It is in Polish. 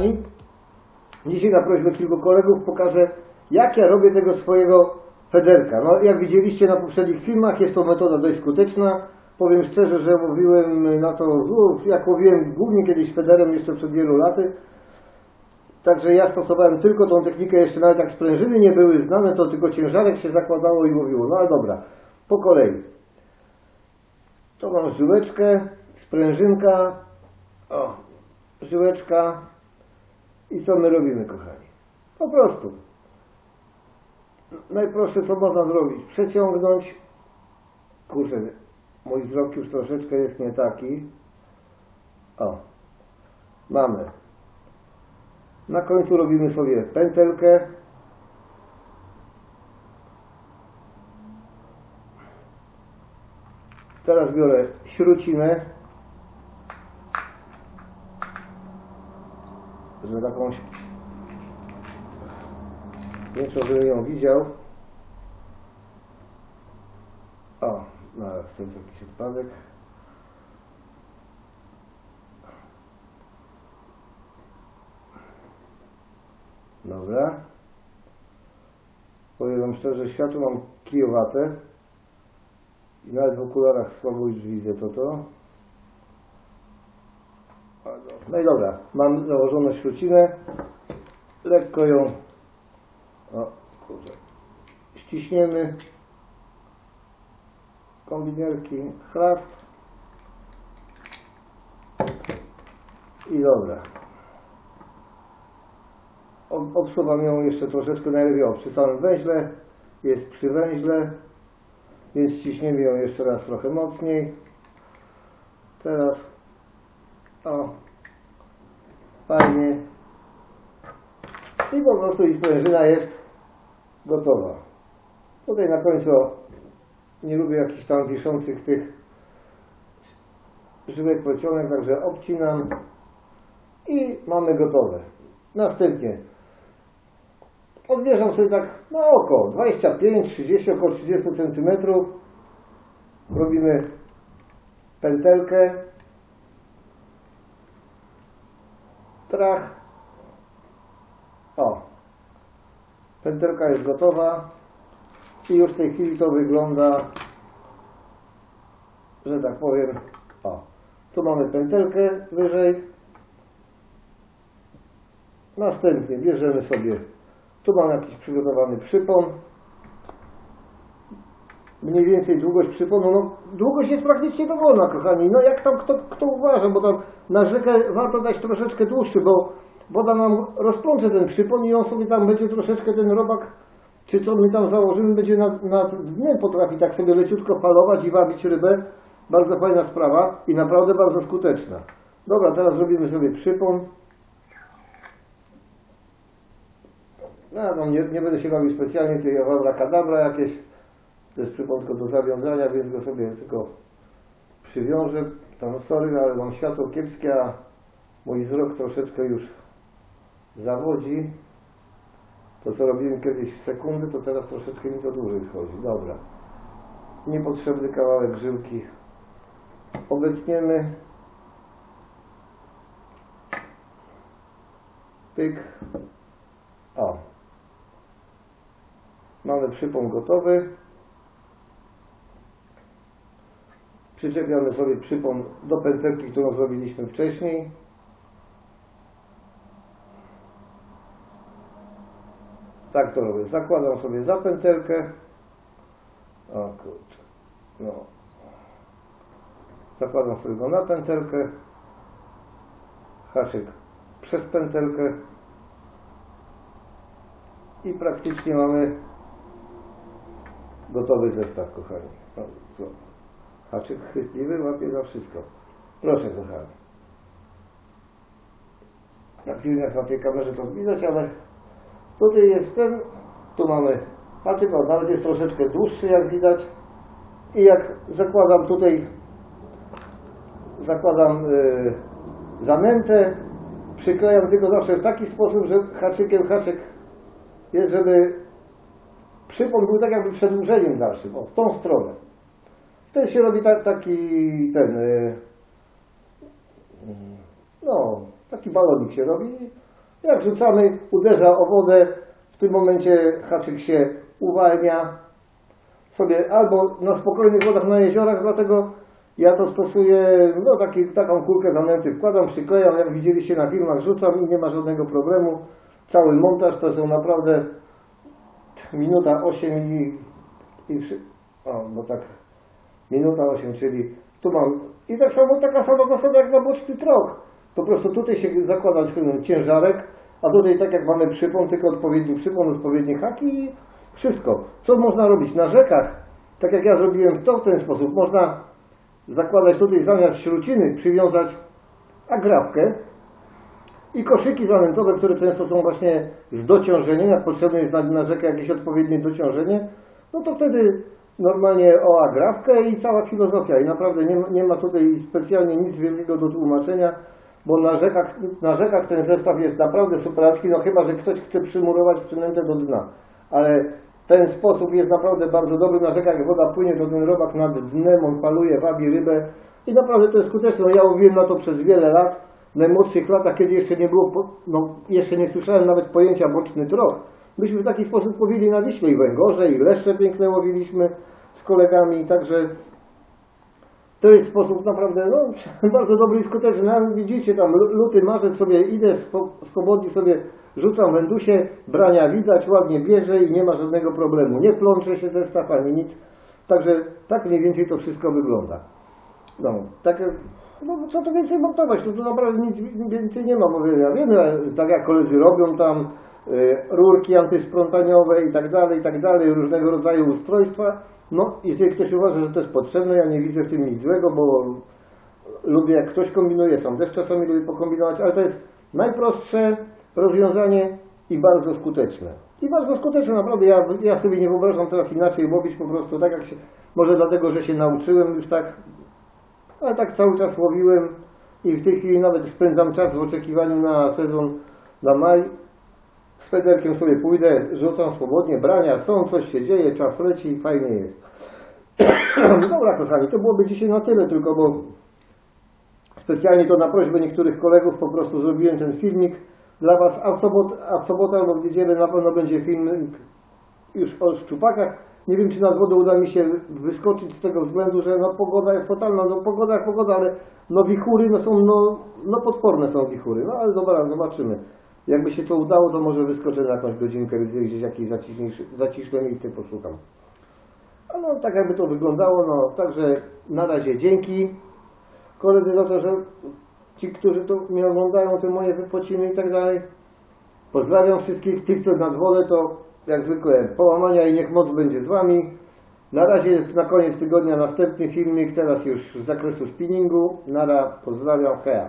kochani. Dzisiaj na prośbę kilku kolegów pokażę, jak ja robię tego swojego federka. No, jak widzieliście na poprzednich filmach, jest to metoda dość skuteczna. Powiem szczerze, że mówiłem na to, no, jak łowiłem głównie kiedyś federem jeszcze przed wielu laty. Także ja stosowałem tylko tą technikę, jeszcze nawet jak sprężyny nie były znane, to tylko ciężarek się zakładało i łowiło. No ale dobra, po kolei. To mam żyłeczkę, sprężynka, o, żyłeczka i co my robimy, kochani? Po prostu. Najprostsze, co można zrobić, przeciągnąć, kurczę, mój wzrok już troszeczkę jest nie taki. O, mamy. Na końcu robimy sobie pętelkę. Teraz biorę śrucinę. Żeby jakąś większą, żebym ją widział. O, zaraz to jest jakiś odpadek. Dobra. Powiem Wam szczerze, światło mam kijowate. I nawet w okularach słabo już widzę to to. No i dobra, mam założoną śrucinę. Lekko ją o, ściśniemy. Kombinerki, chrast. I dobra. Ob- Obsuwam ją jeszcze troszeczkę najlepiej o, przy samym węźle. Jest przy węźle. Więc ściśniemy ją jeszcze raz trochę mocniej. Teraz o fajnie. I po prostu i sprężyna jest gotowa. Tutaj na końcu nie lubię jakichś tam wiszących tych żyłek pociągek, także obcinam i mamy gotowe. Następnie odmierzam sobie tak na oko 25, 30, około 30 cm. Robimy pętelkę. Trach. O. Pętelka jest gotowa. I już w tej chwili to wygląda, że tak powiem, o. Tu mamy pętelkę wyżej. Następnie bierzemy sobie tu mam jakiś przygotowany przypon. Mniej więcej długość przyponu. No, długość jest praktycznie dowolna, kochani. No jak tam kto, kto uważa, bo tam na rzekę warto dać troszeczkę dłuższy, bo woda nam rozplącze ten przypon i on sobie tam będzie troszeczkę ten robak, czy co my tam założymy, będzie nad, nad dnem potrafi tak sobie leciutko falować i wabić rybę. Bardzo fajna sprawa i naprawdę bardzo skuteczna. Dobra, teraz robimy sobie przypon. No, no nie, nie będę się bawił specjalnie, awabra kadabra jakieś. To jest przypomnko do zawiązania, więc go sobie tylko przywiążę. Tam sorry, ale mam światło kiepskie, a mój wzrok troszeczkę już zawodzi. To co robiłem kiedyś w sekundy, to teraz troszeczkę mi to dłużej schodzi. Dobra. Niepotrzebny kawałek żyłki obetniemy. Pyk. O. Mamy przypon gotowy. Przyczepiamy sobie przypon do pętelki, którą zrobiliśmy wcześniej. Tak to robię. Zakładam sobie za pętelkę. O kurczę. No. Zakładam sobie go na pętelkę. Haczyk przez pętelkę. I praktycznie mamy gotowy zestaw, kochani. O, co? Haczyk chwytliwy, łapie za wszystko. Proszę, kochani. Na filmach na tej kamerze to widać, ale tutaj jest ten, tu mamy haczyk, on nawet jest troszeczkę dłuższy, jak widać. I jak zakładam tutaj, zakładam yy, zanętę, przyklejam tylko zawsze w taki sposób, że haczykiem haczyk jest, żeby przypon tak jakby przedłużeniem dalszym, o, w tą stronę. Się robi tak, taki ten, y, no, taki balonik się robi Jak rzucamy, uderza o wodę, w tym momencie haczyk się uwalnia sobie albo na spokojnych wodach na jeziorach, dlatego ja to stosuję, no taki, taką kulkę zamknięty wkładam, przyklejam, jak widzieliście na filmach, rzucam i nie ma żadnego problemu. Cały montaż to są naprawdę minuta 8 i, i o, bo tak, minuta 8, czyli tu mam, i tak samo, taka sama zasada jak na boczny trok. Po prostu tutaj się zakłada ciężarek, a tutaj tak jak mamy przypon, tylko odpowiedni przypon, odpowiednie haki i wszystko. Co można robić na rzekach? Tak jak ja zrobiłem to w ten sposób, można zakładać tutaj zamiast śruciny, przywiązać agrafkę i koszyki zanętowe, które często są właśnie z dociążeniem, jak potrzebne jest na rzekę jakieś odpowiednie dociążenie, no to wtedy normalnie o agrafkę i cała filozofia. I naprawdę nie, ma- nie ma tutaj specjalnie nic wielkiego do tłumaczenia, bo na rzekach, na rzekach ten zestaw jest naprawdę superacki, no chyba, że ktoś chce przymurować przynętę do dna. Ale ten sposób jest naprawdę bardzo dobry. Na rzekach woda płynie, to ten robak nad dnem, on paluje, wabi rybę i naprawdę to jest skuteczne. No Ja łowiłem na to przez wiele lat. W najmłodszych latach, kiedy jeszcze nie było, no jeszcze nie słyszałem nawet pojęcia boczny troch. Myśmy w taki sposób łowili na Wiśle i Węgorze i Leszcze piękne łowiliśmy z kolegami, także to jest sposób naprawdę no, bardzo dobry i skuteczny. Nawet widzicie tam lu- luty, marzec sobie idę z sobie rzucam wędusie, brania widać, ładnie bierze i nie ma żadnego problemu. Nie plącze się zestaw ani nic. Także tak mniej więcej to wszystko wygląda. No, tak, no co tu więcej montować, to tu naprawdę nic więcej nie ma, bo ja wiem, że tak jak koledzy robią tam y, rurki antysprątaniowe i tak dalej, i tak dalej, różnego rodzaju ustrojstwa, no jeżeli ktoś uważa, że to jest potrzebne, ja nie widzę w tym nic złego, bo lubię jak ktoś kombinuje, sam też czasami lubię pokombinować, ale to jest najprostsze rozwiązanie i bardzo skuteczne. I bardzo skuteczne, naprawdę, ja, ja sobie nie wyobrażam teraz inaczej łowić po prostu tak jak się, może dlatego, że się nauczyłem już tak ale tak cały czas łowiłem i w tej chwili nawet spędzam czas w oczekiwaniu na sezon na maj. Z federkiem sobie pójdę, rzucam swobodnie, brania są, coś się dzieje, czas leci i fajnie jest. Dobra kochani, to byłoby dzisiaj na tyle tylko, bo specjalnie to na prośbę niektórych kolegów po prostu zrobiłem ten filmik dla Was, a w, sobot, a w sobotę albo w niedzielę na pewno będzie filmik już o szczupakach. Nie wiem, czy nad wodą uda mi się wyskoczyć z tego względu, że no, pogoda jest fatalna. No pogoda jak pogoda, ale no wichury no, są, no, no potworne są wichury. No ale dobra, zobaczymy. Jakby się to udało, to może wyskoczę na jakąś godzinkę, gdzieś jakieś zaciszne miejsce poszukam. A no tak jakby to wyglądało, no także na razie dzięki koledzy za to, że ci, którzy to mnie oglądają, te moje wypociny i tak dalej. Pozdrawiam wszystkich tych, co nad wodę, to jak zwykle połamania i niech moc będzie z Wami. Na razie na koniec tygodnia następny filmik, teraz już z zakresu spinningu. Nara, pozdrawiam, hea.